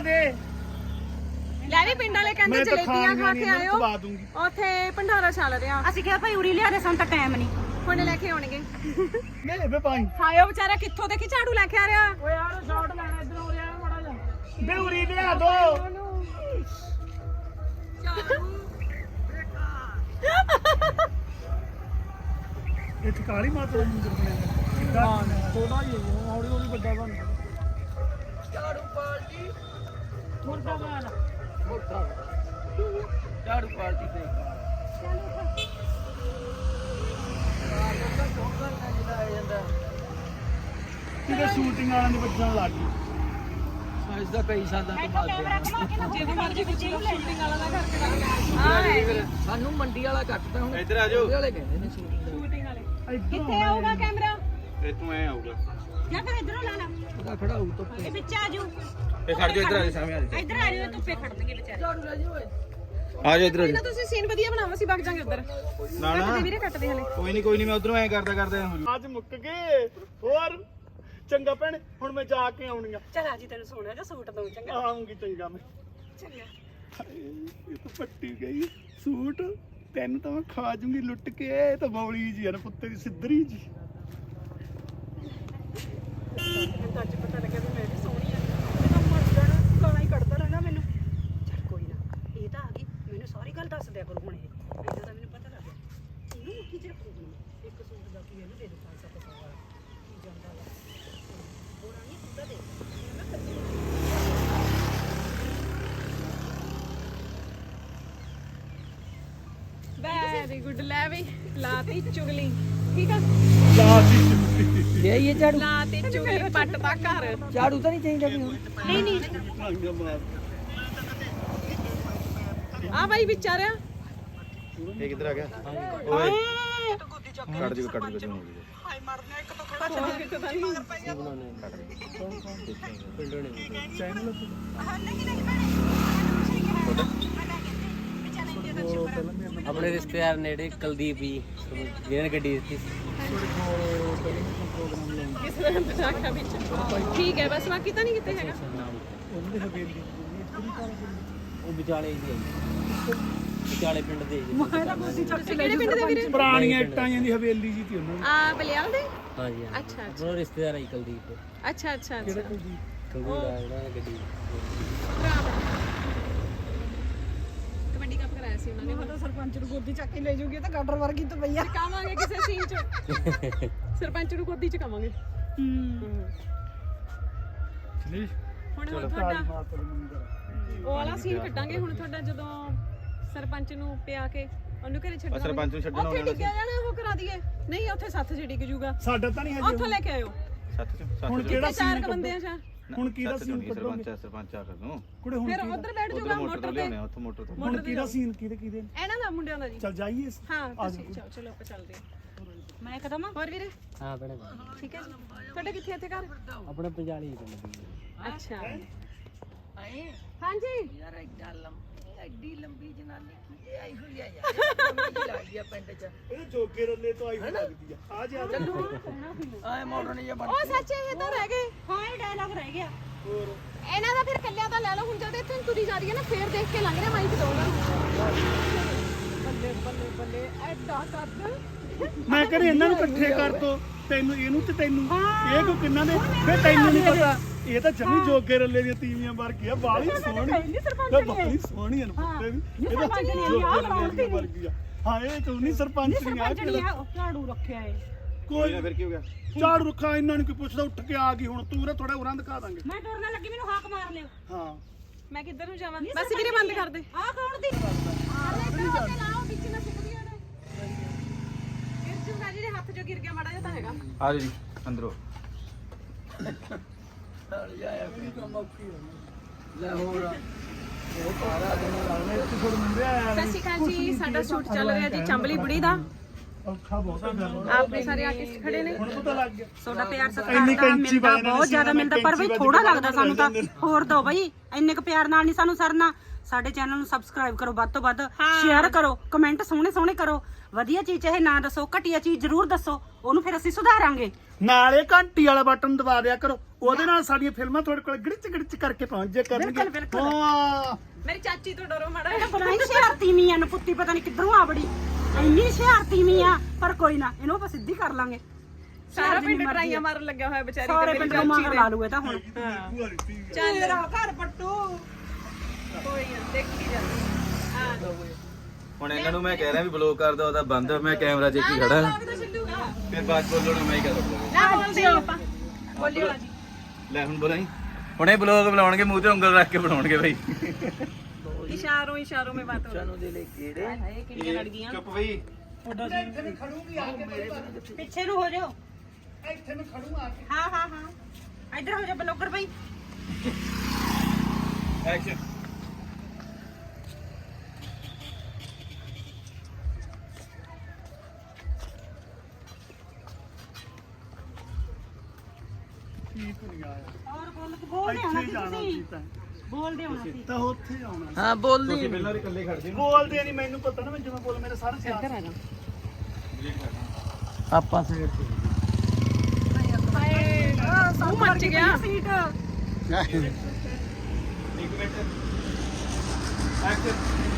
ਲਿਆ ਦੇ। ਲੈ ਵੀ ਪਿੰਡ ਵਾਲੇ ਕਹਿੰਦੇ ਜਲੇਬੀਆਂ ਖਾ ਕੇ ਨਹੀਂ ਨੂੰ ਆਇਓ। ਖਵਾ ਦੂੰਗੀ। ਉੱਥੇ ਭੰਡਾਰਾ ਚੱਲ ਰਿਹਾ ਅਸੀਂ ਕਿਹਾ ਭਾਈ ਉਰੀ ਲਿਆ ਦੇ ਸਾਨੂੰ ਤਾਂ ਟਾਈਮ ਨਹੀਂ। ਹੁਣ ਲੈ ਕੇ ਆਉਣਗੇ। ਲੈ ਬੇ ਭਾਈ। ਹਾਇਓ ਵਿਚਾਰਾ ਕਿੱਥੋਂ ਦੇਖੀ ਝਾੜੂ ਲੈ ਕੇ ਆ ਰਿਹਾ? ਓਏ ਯਾਰ ਸ਼ਾਟ ਲੈਣਾ ਇਧਰ ਹੋ ਰਿਹਾ ਮਾੜਾ ਜਿਹਾ। ਬਿਉਰੀ ਲਿਆ ਦੋ। ਇਹ ਤੇ ਕਾਲੀ ਮਾਤਾ ਦਾ ਮੰਦਿਰ ਬਣਿਆ ਹਾਂ। ਥੋੜਾ ਹੀ ਹੈ ਹੌਲੀ ਹੌਲੀ ਵੱਡਾ ਬਣ ਝਾੜੂ ਪਾਲਟੀ। ਮੁਰਦਾ ਮਾਰ। ਝਾੜੂ ਪਾਲਟੀ ਤੇ ਕਿਤੇ ਸ਼ੂਟਿੰਗ ਵਾਲਿਆਂ ਦੇ ਵੱਜਣ ਲੱਗ ਗਈ। ਸਾਈਜ਼ ਦਾ ਕਈ ਸਾਲਾਂ ਤੋਂ ਬਾਅਦ ਜਿਹਦੇ ਮਰਜ਼ੀ ਨੂੰ ਸ਼ੂਟਿੰਗ ਵਾਲਾ ਨਾ ਕਰਕੇ ਰੱਖ ਹਾਂ ਹੈ ਸਾਨੂੰ ਮੰਡੀ ਵਾਲਾ ਕੱਟਦਾ ਹੁਣ ਇੱਧਰ ਆ ਜਾਓ। ਵਾਲੇ ਕਹਿੰਦੇ ਨੇ ਸ਼ੂਟਿੰਗ ਵਾਲੇ। ਕਿੱਥੇ ਆਊਗਾ ਕੈਮਰਾ ਇੱਥੋਂ ਐ ਆਊਗਾ। ਜਾਂ ਫਿਰ ਇਧਰੋਂ ਲਾ ਲਾ। ਉਹਦਾ ਖੜਾ ਹੋਊ ਤੋਂ ਇਹ ਵਿੱਚ ਆ ਜਾਓ ਇਹ ਖੜ ਜਾਓ ਇੱਧਰ ਆ ਜਾਓ ਸਾਹਮਣੇ ਆ ਜਾਓ। ਇਧਰ ਆ ਜਾਓ ਧੁੱਪੇ ਖੜਨਗੇ ਵਿਚਾਰੇ। ਝਾੜੂ ਲੈ ਜਾਓ ਓਏ ਆ ਜਾਓ ਇੱਧਰ ਆ ਇਹਨਾਂ ਤੁਸੀਂ ਸੀਨ ਵਧੀਆ ਬਣਾਓ ਅਸੀਂ ਵਗ ਜਾਾਂਗੇ ਉੱਧਰ। ਨਾ ਨਾ। ਕੱਟਦੇ ਵੀਰੇ ਕੱਟਦੇ ਹਲੇ। ਕੋਈ ਨਹੀਂ ਕੋਈ ਨਹੀਂ ਮੈਂ ਉਧਰੋਂ ਐ ਕਰਦਾ ਕਰਦਾ ਹੋ ਅੱਜ ਮੁੱਕ ਗਏ। ਹੋਰ ਚੰਗਾ ਭੈਣ ਹੁਣ ਮੈਂ ਜਾ ਕੇ ਆਉਣੀ ਆ। ਚਲ ਜੀ ਤੈਨੂੰ ਸੋਹਣਾ ਜਿਹਾ ਸੂਟ ਦਊਂ ਚੰਗਾ। ਆਉਂਗੀ ਚੰਗਾ ਮੈਂ। ਚੰਗਾ। ਹਾਏ, ਇਹ ਤਾਂ ਪੱਟੀ ਗਈ ਸੂਟ। ਤੈਨੂੰ ਤਾਂ ਮੈਂ ਖਾ ਜੂੰਗੀ ਲੁੱਟ ਕੇ। ਇਹ ਤਾਂ ਬੌਲੀ ਜੀ ਨਾ ਪੁੱਤੇ ਦੀ ਸਿੱਧਰੀ ਜੀ ਮੈਨੂੰ ਤਾਂ ਅੱਜ ਪਤਾ ਲੱਗਿਆ ਵੀ ਮੈਂ ਵੀ ਸੋਹਣੀ ਆ ਮੈਂ ਤਾਂ ਮਰ ਜਾਣਾ ਗਾਲਾਂ ਹੀ ਕੱਢਦਾ ਰਹਿਣਾ ਮੈਨੂੰ ਚੱਲ ਕੋਈ ਨਾ ਇਹ ਤਾਂ ਆ ਗਈ ਮੈਨੂੰ ਸਾਰੀ ਗੱਲ ਦੱਸ ਦਿਆ ਕਰੋ ਹੁਣ ਇਹ ਐਦਾਂ ਤਾਂ ਮੈਨੂੰ ਪਤਾ ਲੱਗ ਗਿਆ ਇਹਨੂੰ ਮੁੱਠੀ ਚ ਰੱਖੋ ਹੁਣ ਇੱਕ ਸੂਟ ਦਾ ਕੀ ਇਹਨੂੰ ਦੇ ਦੋ 500 ਵਾਲਾ ਕੀ ਜਾਂਦਾ ਵਾ ਬੋਰਾ ਨਹੀਂ ਤੂੰ ਤਾਂ ਦੇ ਵੈਰੀ ਗੁੱਡ ਲੈ ਵੀ ਲਾਤੀ ਚੁਗਲੀ। ਠੀਕ ਆ? ਲੈ ਇਹ ਝਾੜੂ। ਲਾਤੀ ਚੁਗਲੀ ਪੱਟ ਦਾ ਘਰ। ਝਾੜੂ ਤਾਂ ਨਹੀਂ ਚਾਹੀਦਾ ਵੀ ਹੁਣ। ਨਹੀਂ ਨਹੀਂ। ਆ ਬਾਈ ਵਿਚਾਰਿਆ ਇਹ ਕਿੱਧਰ ਆ ਗਿਆ? ਓਏ। ਕੱਢ ਦਿਓ ਕੱਢ ਦਿਓ ਹੋ ਆਪਣੇ ਰਿਸ਼ਤੇਦਾਰ ਨੇੜੇ ਕੁਲਦੀਪ ਜੀ ਜਿਹਨਾਂ ਨੇ ਗੱਡੀ ਦਿੱਤੀ ਸੀ ਕਿਸੇ ਨੇ ਪਟਾਕਾ ਵਿੱਚ ਠੀਕ ਹੈ ਬਸ ਬਾਕੀ ਤਾਂ ਨਹੀਂ ਕਿਤੇ ਹੈਗਾ। ਉਹਦੇ ਹਵੇਲੀ ਉਹ ਵਿਚਾਲੇ ਜੀ। ਆਈ ਵਿਚਾਲੇ ਪਿੰਡ ਦੇ ਜੀ ਤੁਸੀਂ ਕਿਹੜੇ ਪਿੰਡ ਦੇ ਵੀਰੇ? ਪੁਰਾਣੀਆਂ ਇੱਟਾਂ ਦੀ ਹਵੇਲੀ ਜੀ ਤੀ ਉਹਨਾਂ ਦੀ। ਆ ਬਲਿਆਲ ਦੇ? ਹਾਂਜੀ ਹਾਂ ਅੱਛਾ ਅੱਛਾ। ਆਪਣਾ ਰਿਸ਼ਤੇਦਾਰ ਆਈ ਕੁਲਦੀਪ। ਅੱਛਾ ਅੱਛਾ ਅੱਛਾ। ਕੰਗੂੜਾ ਜਿਹੜਾ ਨੇ ਗੱਡੀ। ਕਬੱਡੀ ਸੀ ਉਹਨਾਂ ਨੇ ਤਾਂ ਸਰਪੰਚ ਨੂੰ ਗੋਦੀ ਚੱਕ ਕੇ ਲੈ ਜੂਗੀ ਤਾਂ ਗਾਡਰ ਵਰਗੀ ਤਾਂ ਪਈ ਆ। ਕਾਵਾਂਗੇ ਕਿਸੇ ਸੀਨ ਚ। ਸਰਪੰਚ ਨੂੰ ਗੋਦੀ ਚ ਕਾਵਾਂਗੇ ਚਲੀ। ਹੁਣ ਕਾਲੀ ਤੁਹਾਡਾ ਉਹ ਵਾਲਾ ਸੀਨ ਕੱਟਾਂਗੇ ਹੁਣ ਤੁਹਾਡਾ ਜਦੋਂ ਸਰਪੰਚ ਨੂੰ ਪਿਆ ਕੇ ਉਹਨੂੰ ਘਰੇ ਛੱਡਣਾ ਸਰਪੰਚ ਨੂੰ ਛੱਡਣਾ ਉੱਥੇ ਡਿੱਗਿਆ ਜਾਣਾ ਉਹ ਕਰਾ ਦਈਏ। ਨਹੀਂ ਉੱਥੇ ਸੱਥ ਚ ਡਿੱਗ ਜੂਗਾ। ਸਾਡਾ ਤਾਂ ਨਹੀਂ ਹਜੇ ਉੱਥੋਂ ਲੈ ਕੇ ਆਇਓ। ਸੱਤ ਚ ਹੁਣ ਕਿਹੜਾ ਚਾਰ ਸੀਨ ਕ ਬੰਦੇ ਆ ਸ਼ਾ ਹੁਣ ਕਿਹਦਾ ਸੀਨ ਕੱਢੋਗੇ? ਸਰਪੰਚ ਆ, ਸਰਪੰਚ ਆ ਕਰ ਦੂੰ ਕੁੜੇ ਹੁਣ ਫਿਰ ਉਧਰ ਬੈਠ ਜੂਗਾ ਮੋਟਰ ਤੋਂ। ਲਿਆਉਣੇ ਉੱਥੋਂ ਮੋਟਰ ਤੋਂ। ਹੁਣ ਕਿਹਦਾ ਸੀਨ ਕਿਹਦੇ ਕਿਹਦੇ? ਇਹਨਾਂ ਦਾ ਮੁੰਡਿਆਂ ਦਾ ਜੀ। ਚੱਲ ਜਾਈਏ ਹਾਂ ਚਲੋ ਚਲੋ ਆਪਾਂ ਚੱਲਦੇ ਹਾਂ। ਮੈਂ ਕਦਮ ਹੋਰ ਵੀਰੇ? ਹਾਂ ਭੈਣੇ ਠੀਕ ਹੈ ਜੀ। ਤੁਹਾਡੇ ਕਿੱਥੇ ਇੱਥੇ ਘਰ? ਆਪਣਾ ਪੰਜਾਲੀ ਪਿੰਡ ਦੀ। ਅੱਛਾ। ਹਾਂਜੀ। ਯਾਰ ਐਡਾ ਲੰਬੀ ਐਡੀ ਲੰਬੀ ਜਨਾਨੀ ਕੀ ਆਈ ਹੋਈ ਆ ਯਾਰ? ਮੰਮੀ ਲੱਗ ਗਿਆ ਪਿੰਡ ਚ। ਇਹ ਜੋਗੇ ਰੱਲੇ ਤੋਂ ਆਈ ਹੋਈ ਲੱਗਦੀ ਆ। ਆ ਜਾ ਆਏ ਮਾਡਰਨ ਜਿਹਾ ਬਣ ਉਹ ਸੱਚ ਇਹ ਤਾਂ ਰਹਿ ਗਏ। ਹਾਂ ਇਹ ਡਾਇਲੌਗ ਰਹਿ ਗਿਆ। ਹੋਰ? ਇਹਨਾਂ ਦਾ ਫਿਰ ਕੱਲਿਆਂ ਤਾਂ ਲੈ ਲਓ ਹੁਣ ਜਦ ਇੱਥੇ ਤੁਰੀ ਜਾ ਰਹੀ ਹੈ ਨਾ ਫੇਰ ਦੇਖ ਕੇ ਲੰਘ ਰਿਹਾ ਮਾਈਕ ਦੋਗਾ ਬੱਲੇ ਬੱਲੇ ਬੱਲੇ ਐਡਾ ਕੱਦ। ਮੈਂ ਕਹਿੰਦਾ ਇਹਨਾਂ ਨੂੰ ਇਕੱਠੇ ਕਰ ਦੋ ਤੈਨੂੰ ਇਹਨੂੰ ਤੇ ਤੈਨੂੰ। ਇਹ ਕੋ ਕਿੰਨਾ ਨੇ ਫੇ ਤੈਨੂੰ ਨਹੀਂ ਪਤਾ। ਇਹ ਤਾਂ ਜਮੀ ਜੋਗੇ ਰੱਲੇ ਦੀਆਂ ਤੀਵੀਆਂ ਵਰਗੀ ਆ ਬਾਲੀ ਸੋਹਣੀ। ਇਹ ਬਾਲੀ ਸੋਹਣੀ ਆ ਨਾ ਪੁੱਤੇ ਵੀ ਇਹ ਤਾਂ ਜੋਗੇ ਰੱਲੇ ਦੀਆਂ ਵਰਗੀ ਆ ਹਾਂ ਇਹ ਤੂੰ ਨਹੀਂ ਸਰਪੰਚ ਨਹੀਂ ਆ ਕਿਹੜਾ ਝਾੜੂ ਰੱਖਿਆ ਏ। ਕੋਈ ਫਿਰ ਕੀ ਹੋ ਗਿਆ? ਝਾੜ ਰੁੱਖਾ ਇਹਨਾਂ ਨੂੰ ਕੀ ਪੁੱਛਦਾ ਉੱਠ ਕੇ ਆ ਗਈ ਹੁਣ ਤੂੰ ਰੇ ਥੋੜਾ ਉਰਾਂ ਦਿਖਾ ਦਾਂਗੇ। ਮੈਂ ਤੁਰਨ ਲੱਗੀ ਮੈਨੂੰ ਹਾਕ ਮਾਰ ਲਿਓ। ਹਾਂ। ਮੈਂ ਕਿੱਧਰ ਨੂੰ ਜਾਵਾਂ? ਬਸ ਵੀਰੇ ਬੰਦ ਕਰ ਦੇ। ਆਹ ਕੌਣ ਦੀ। ਲਾਓ ਵਿੱਚ ਨਾ ਸਿੱਕਦੀ ਉਹਦੇ ਗਿਰ ਜੂਗਾ ਜਿਹੜੇ ਹੱਥ ਚੋਂ ਗਿਰ ਗਿਆ ਮਾੜਾ ਜਿਹਾ ਤਾਂ ਹੈਗਾ। ਆ ਜੀ ਅੰਦਰੋਂ। ਲੈ ਹੋਰ। ਸਤਿ ਸ਼੍ਰੀ ਅਕਾਲ ਜੀ ਸਾਡਾ ਸ਼ੂਟ ਚੱਲ ਰਿਹਾ ਜੀ ਚੰਬਲੀ ਬੁੜੀ ਦਾ। ਔਖਾ ਬਹੁਤ ਆ ਫਿਰ ਆਪਣੇ ਸਾਰੇ ਆਰਟਿਸਟ ਖੜੇ ਨੇ। ਹੁਣ ਪਤਾ ਲੱਗ ਗਿਆ। ਤੁਹਾਡਾ ਪਿਆਰ ਇੰਨੀ ਸਤਿਕਾਰ ਕੈਂਚੀ ਮਿਲਦਾ ਪਾ ਦੇਣਾ ਬਹੁਤ ਸੀ, ਜ਼ਿਆਦਾ ਮੈਂ ਮਿਲਦਾ ਪਰ ਬਈ ਥੋੜਾ ਲੱਗਦਾ ਸਾਨੂੰ ਤਾਂ। ਜਾਂਦੇ ਹੋਰ ਦੋ ਬਈ ਇੰਨੇ ਕੁ ਪਿਆਰ ਨਾਲ ਨਹੀਂ ਸਾਨੂੰ ਸਰਨਾ। ਸਾਡੇ ਚੈਨਲ ਨੂੰ ਸਬਸਕ੍ਰਾਈਬ ਕਰੋ ਵੱਧ ਤੋਂ ਵੱਧ ਸ਼ੇਅਰ ਕਰੋ ਕਮੈਂਟ ਸੋਹਣੇ ਸੋਹਣੇ ਕਰੋ। ਵਧੀਆ ਚੀਜ਼ ਚਾਹੇ ਨਾ ਦੱਸੋ ਘਟੀਆ ਚੀਜ਼ ਜ਼ਰੂਰ ਦੱਸੋ। ਉਹਨੂੰ ਫਿਰ ਅਸੀਂ ਸੁਧਾਰਾਂਗੇ। ਨਾਲੇ ਘੰਟੀ ਵਾਲਾ ਬਟਨ ਦਬਾ ਦਿਆ ਕਰੋ। ਉਹਦੇ ਨਾਲ ਸਾਡੀਆਂ ਫਿਲਮਾਂ ਤੁਹਾਡੇ ਕੋਲ ਗਿੜਚ ਗਿੜਚ ਕਰਕੇ ਪਹੁੰਚ ਜਾ ਕਰਨਗੇ ਹਾਂ। ਮੇਰੀ ਚਾਚੀ ਤੋਂ ਡਰੋ ਮਾੜਾ ਇਹ ਬਣਾਈ ਸ਼ਿਆਰਤੀ ਮੀਆਂ ਨੂੰ ਪੁੱਤੀ ਪਤਾ ਨਹੀਂ ਕਿੱਧਰੋਂ ਆ ਬੜੀ ਇੰਨੀ ਸ਼ਿਆਰਤੀ ਮੀਆਂ ਪਰ ਕੋਈ ਨਾ ਇਹਨੂੰ ਆਪਾਂ ਸਿੱਧੀ ਕਰ ਲਾਂਗੇ। ਸਾਰਾ ਪਿੰਡ ਟਰਾਈਆਂ ਮਾਰਨ ਲੱਗਿਆ ਹੋਇਆ ਵਿਚਾਰੀ ਸਾਰੇ ਪਿੰਡ ਨੂੰ ਮਗਰ ਲਾ ਲੂਏ ਤਾਂ ਹੁਣ। ਚੱਲ ਤੇਰਾ ਘਰ ਪੱਟੂ। ਕੋਈ ਨਾ ਦੇਖੀ ਜਾ ਹੁਣ ਇਹਨਾਂ ਨੂੰ ਮੈਂ ਕਹਿ ਰਿਹਾ ਵੀ ਬਲੌਕ ਕਰ ਦੋ ਉਹਦਾ ਬੰਦ। ਮੈਂ ਕੈਮਰਾ 'ਚ ਹੀ ਖੜਾ। ਫਿਰ ਬਾਅਦ ਬੋਲੋ ਨਾ ਮੈਂ ਹੀ ਕਰ ਲਵਾਂਗਾ ਨਾ ਬੋਲਦੇ ਆਪਾਂ। ਬੋਲਿਓ ਜੀ ਲੈ ਹੁਣ ਬੋਲਾਈ ਹੁਣੇ ਬਲੌਗ ਬੁਲਾਉਣਗੇ ਮੂੰਹ ਤੇ ਉਂਗਲ ਰੱਖ ਕੇ ਬਣਾਉਣਗੇ ਬਈ। ਇਸ਼ਾਰੋਂ ਇਸ਼ਾਰੋਂ ਮੇ ਬਾਤ ਹੋ ਰਹੀ ਹੈ ਦੇ ਲੈ ਕਿਹੜੇ? ਹਾਏ ਕਿੰਨੀਆਂ ਲੜ ਗਈਆਂ ਚੁੱਪ ਬਈ। ਥੋੜਾ ਜੀ ਖੜੂਗੀ ਆ ਕੇ ਪਿੱਛੇ ਨੂੰ ਹੋ ਜਾਓ। ਇੱਥੇ ਨੂੰ ਖੜੂ ਆ ਕੇ। ਹਾਂ ਹਾਂ ਹਾਂ। ਇੱਧਰ ਹੋ ਜਾ ਬਲੌਗਰ ਬਈ। ਐਕਸ਼ਨ ਕੀ ਦੁਨੀਆ ਆ ਔਰ ਬੋਲ ਬੋਲਦੇ ਇੱਥੇ ਹੀ ਹੋਣਾ ਜਾਣਾ ਸੀ ਤੁਸੀਂ ਕੀਤਾ ਬੋਲਦੇ ਹੋਣਾ ਸੀ। ਤਾਂ ਉੱਥੇ ਆਉਣਾ ਹਾਂ ਬੋਲਦੀ ਪਹਿਲਾਂ ਵੀ ਇਕੱਲੇ ਖੜਦੇ ਬੋਲਦੇ ਨਹੀਂ ਮੈਨੂੰ ਪਤਾ ਨਾ ਮੈਂ ਜਿਵੇਂ ਬੋਲ ਮੇਰੇ ਸਾਰੇ ਇੱਧਰ ਸਿਆਸਤ ਹੈਗਾ ਆਪਾਂ ਸਾਈਡ ਹਾਏ ਉਹ ਮੱਚ ਗਿਆ। ਸੀਟ ਤੇ ਇੱਕ ਮਿੰਟ। ਐਕਸ਼ਨ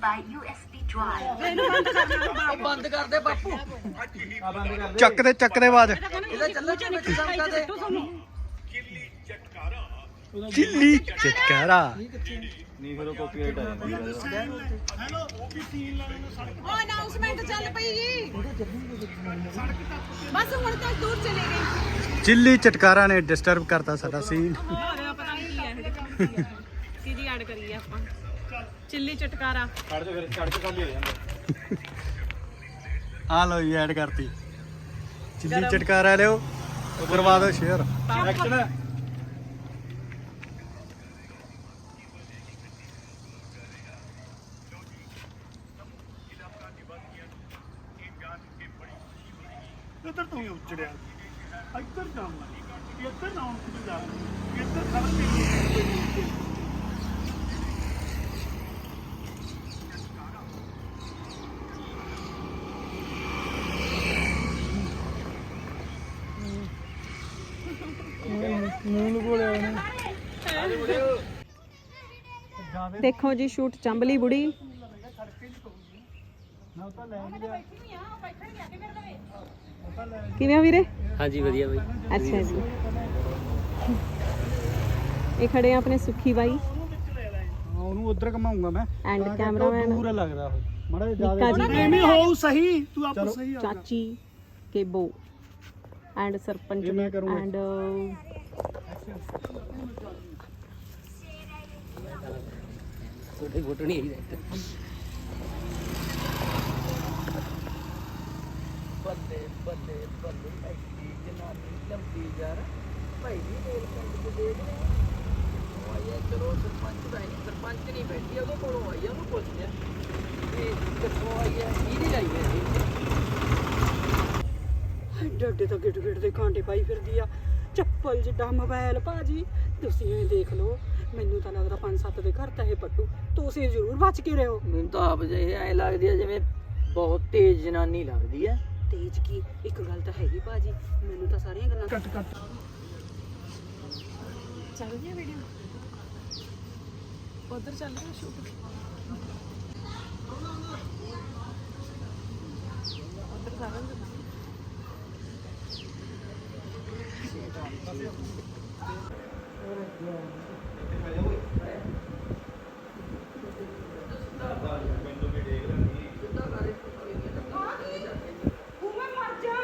ਚੱਕਦੇ ਚੱਕਦੇ drive. ਬੰਦ ਕਰ ਦੇ ਬਾਪੂ। ਚੱਕ ਦੇ ਚੱਕ ਦੇ ਆਵਾਜ਼। ਇਹਦਾ ਚੱਲੋ ਚ ਮਿੱਟੀ ਸਮਕਾ ਦੇ ਚਿੱਲੀ ਚਟਕਾਰਾ। ਨਹੀਂ ਉਹ ਅਨਾਉਂਸਮੈਂਟ ਚੱਲ ਪਈ ਜੀ। ਬਸ ਹੁਣ ਤਾਂ ਦੂਰ ਚਲੇ ਗਏ। ਚਿੱਲੀ ਚਟਕਾਰਾ ਨੇ ਡਿਸਟਰਬ ਕਰਤਾ ਸਾਡਾ ਸੀਨ ਪਤਾ ਨਹੀਂ ਕੀ ਹੈ ਕਿ ਜੀ ਐਡ ਕਰੀਏ ਆਪਾਂ? चिल्ली चटकारा ਖੜ ਜਾ ਫਿਰ ਸੜਕ ਖਾਲੀ ਹੋ ਜਾਂਦਾ ਆ ਲਓ ਜੀ ਐਡ ਕਰਤੀ ਚਿੱਲੀ ਚਟਕਾਰਾ ਲਿਓ ਕਰਵਾ ਦਿਓ ਸ਼ੇਅਰ ਐਕਸ਼ਨ ਇੱਧਰ ਤੋਂ ਹੀ ਉਜੜਿਆ ਇੱਧਰ ਜਾਣਾ ਇੱਧਰ ਨਾ ਉੱਥੇ ਜਾ ਇੱਧਰ ਖੜ ਕੇ ਦੇਖੋ ਜੀ ਸ਼ੂਟ ਚੰਬਲੀ ਬੁੜੀ। ਕਿਵੇਂ ਆ ਵੀਰੇ? ਹਾਂਜੀ ਵਧੀਆ ਬਈ। ਅੱਛਾ ਜੀ। ਇਹ ਖੜੇ ਆ ਆਪਣੇ ਸੁੱਖੀ ਬਾਈ। ਉਹਨੂੰ ਉਧਰ ਘਮਾਉਂਗਾ ਮੈਂ। ਐਂਡ ਕੈਮਰਾਮੈਨ ਪੂਰਾ ਲੱਗਦਾ ਉਹ। ਮੜਾ ਜ਼ਿਆਦਾ ਨਿੱਕਾ ਜੀ। ਐਵੇਂ ਹੋਊ ਸਹੀ ਤੂੰ ਆਪ ਸਹੀ ਆ। ਚਾਚੀ ਕੇਬੋ। ਐਂਡ ਸਰਪੰਚ ਇਹ ਮੈਂ ਕਰੂੰਗਾ। ਐਂਡ ਛੋਟੇ ਫੋਟੋ ਨਹੀਂ ਆਈ ਬੱਲੇ ਬੱਲੇ ਬੱਲੇ ਐਡੀ ਜਨਾਨੀ ਲੰਬੀ ਯਾਰ। ਭਾਈ ਵੀ ਮੇਲ ਪਿੰਡ ਚ ਦੇਖ ਰਹੇ ਉਹ ਆਇਆ ਚਲੋ ਸਰਪੰਚ ਦਾ ਹੀ। ਸਰਪੰਚ ਨਹੀਂ ਬੈਠੀ ਉਹਦੇ ਕੋਲੋਂ ਆਈ ਆ, ਉਹਨੂੰ ਪੁੱਛ ਲਿਆ ਇਹ ਕਿੱਥੋਂ ਆਈ ਹੈ ਇਹਦੀ ਲਾਈ ਹੈ ਇਹ ਡੱਡੇ ਤਾਂ ਗਿੱਟ ਗਿੱਟ ਦੇ ਕਾਂਟੇ ਪਾਈ ਫਿਰਦੀ ਆ। ਚੱਪਲ ਜਿੱਡਾ ਮੋਬਾਈਲ ਭਾਜੀ ਤੁਸੀਂ ਇਹ ਦੇਖ ਲਓ। ਮੈਨੂੰ ਤਾਂ ਲੱਗਦਾ ਪੰਜ ਸੱਤ ਦੇ ਘਰ ਤਾਂ ਇਹ ਪੱਟੂ। ਤੁਸੀਂ ਜ਼ਰੂਰ ਬਚ ਕੇ ਰਹੋ। ਮੈਨੂੰ ਤਾਂ ਆਪ ਜੇ ਐ ਲੱਗਦੀ ਆ ਜਿਵੇਂ ਬਹੁਤ ਤੇਜ਼ ਜਨਾਨੀ ਲੱਗਦੀ ਆ। ਤੇਜ ਕੀ? ਇੱਕ ਗੱਲ ਤਾਂ ਹੈਗੀ ਭਾਜੀ ਮੈਨੂੰ ਤਾਂ ਸਾਰੀਆਂ ਗੱਲਾਂ ਕੱਟ ਕੱਟ। ਚੱਲ ਗਿਆ ਵੀਡੀਓ ਉਧਰ ਚੱਲ ਰਿਹਾ ਸ਼ੂਟ ਉਧਰ ਸਾਰਾ ਤੂੰ ਮੈਂ ਮਰ ਜਾ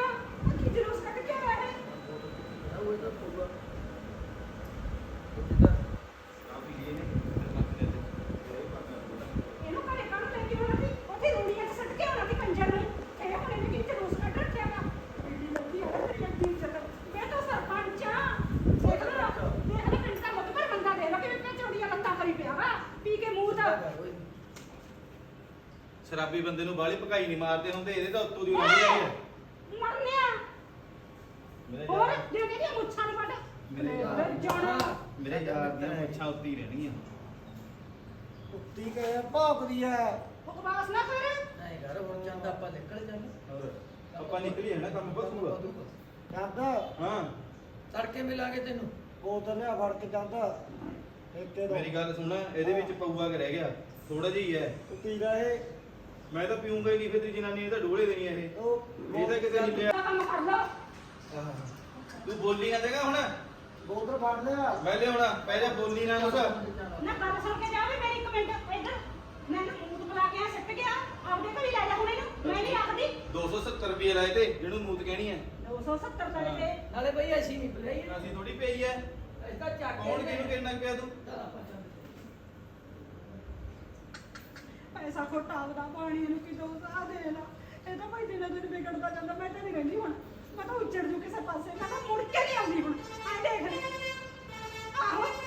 ਇਹਨੂੰ ਘਰੇ ਕਾਹਨੂੰ ਲੈ ਕੇ ਆਉਣਾ ਸੀ ਉੱਥੇ ਰੂੜੀਆਂ 'ਚ ਸੁੱਟ ਕੇ ਆਉਣਾ ਸੀ ਕੰਜਰ ਨੂੰ ਇਹ ਹੁਣ ਇਹਨੇ ਕੀ ਜਲੂਸ ਕੱਢ ਰੱਖਿਆ ਵਾ ਇੰਨੀ ਲੱਗੀ ਹੈ ਤੇਰੀ ਅੱਡੀ ਇੱਜ਼ਤ ਮੈਂ ਤਾਂ ਸਰਪੰਚ ਆ ਦੇਖ ਲਓ ਦੇਖ ਲਓ ਪਿੰਡ ਦਾ ਮੁੱਤਬਰ ਬੰਦਾ ਦੇਖ ਲਓ ਕਿਵੇਂ ਚੌੜੀਆਂ ਲੱਤਾਂ ਕਰੀ ਪਿਆ ਵਾ ਪੀ ਕੇ ਮੂੰਹ ਦਾ ਸ਼ਰਾਬੀ ਬੰਦੇ ਨੂੰ ਬਾਹਲੀ ਭਕਾਈ ਨਹੀਂ ਮਾਰਦੇ ਹੁੰਦੇ ਇਹਦੇ ਤਾਂ ਉੱਤੋਂ ਦੀ ਲੰਘ ਜਾਂਦੀ ਹੈ ਮਰਨਿਆ ਮੇਰੇ ਹੋਰ ਯਾਰ ਦੇ ਦੇ ਮੁੱਛਾਂ ਨੂੰ ਵੱਢ ਮੇਰੇ ਯਾਰ ਜਾਣਾ। ਮੇਰੇ ਯਾਰ ਦੀਆਂ ਮੁੱਛਾਂ ਉੱਤੇ ਹੀ ਰਹਿਣਗੀਆਂ। ਕੁੱਤੀ ਕਹੇ ਭੌਂਕਦੀ ਐ। ਬਕਵਾਸ ਨਾ ਕਰ। ਨਹੀਂ ਘਰ ਹੁਣ ਜਾਂਦਾ ਆਪਾਂ ਨਿਕਲ ਜਾਂਦੇ। ਹੋਰ ਆਪਾਂ ਨਿਕਲੀ ਹੈ ਨਾ ਕੰਮ ਬਸੂਗਾ ਜਾਂਦਾ ਹਾਂ। ਤੜਕੇ ਮਿਲਾਂਗੇ ਤੈਨੂੰ। ਬੋਤਲ ਲਿਆ ਫੜ ਕੇ ਜਾਂਦਾ ਇੱਕੇ ਮੇਰੀ ਗੱਲ ਸੁਣ ਇਹਦੇ ਵਿੱਚ ਪਊਆ ਕਿ ਰਹਿ ਗਿਆ। ਥੋੜਾ ਜਿਹਾ ਹੀ ਹੈ ਕੁੱਤੀ ਦਾ ਇਹ ਮੈਂ ਤਾਂ ਪੀਊਂਗਾ ਹੀ ਨਹੀਂ ਫਿਰ ਤੇ ਜਨਾਨੀ ਇਹ ਤਾਂ ਡੋਲੇ ਦੇਣੀ ਇਹ। ਉਹ ਇਹ ਤਾਂ ਕਿਸੇ ਨਹੀਂ ਲਿਆ। ਕੰਮ ਕਰ ਲਓ। ਤੂੰ ਬੋਲੀ ਨਾ ਦੇਗਾ ਹੁਣ। ਬੋਤਲ ਫੜ ਲਿਆ। ਮੈਂ ਲਿਆਉਣਾ ਪਹਿਲਾਂ ਬੋਲੀ ਨਾ ਕੁਛ ਨਾ ਗੱਲ ਸੁਣ ਕੇ ਜਾਵੇ ਮੇਰੀ ਇੱਕ ਮਿੰਟ ਇੱਧਰ। ਮੈਨੂੰ ਮੂੰਹ ਬੁਲਾ ਕੇ ਆ ਸਿੱਟ ਗਿਆ ਆਪਦੇ ਘਰੀ ਲੈ ਜਾ ਹੁਣ ਇਹਨੂੰ। ਮੈਂ ਨਹੀਂ ਰੱਖਦੀ 270 ਰੁਪਏ ਲਾਏ ਤੇ ਜਿਹਨੂੰ ਮੂਤ ਕਹਿਣੀ ਹੈ 270 ਰੁਪਏ ਦੇ ਨਾਲੇ ਬਈ ਅਸੀਂ ਨਹੀਂ ਬੁਲਾਈ। ਅਸੀਂ ਥੋੜੀ ਪਈ ਹੈ ਅਸੀਂ ਤਾਂ ਚੱਕ ਕੌਣ ਕਿਹਨੂੰ ਕਿੰਨਾ ਪਿਆ ਤੂੰ? ਪੈਸਾ ਖੋਟਾ ਆਉਂਦਾ ਪਾਣੀ ਨੂੰ ਕਿਦੋਂ ਸਾਹ ਦੇ ਲਾ ਇਹ ਤਾਂ ਭਾਈ ਦਿਨੋਂ ਦਿਨ ਵਿਗੜਦਾ ਜਾਂਦਾ, ਮੈਂ ਤਾਂ ਨਹੀਂ ਰਹਿੰਦੀ ਹੁਣ। ਮੈਂ ਤਾਂ ਉੱਚੜ ਜੂ ਕਿਸੇ ਪਾਸੇ, ਮੈਂ ਤਾਂ ਮੁੜ ਕੇ ਨਹੀਂ ਆਉਂਦੀ ਹੁਣ। ਆ ਦੇਖ ਲੈ। ਆਹੋ।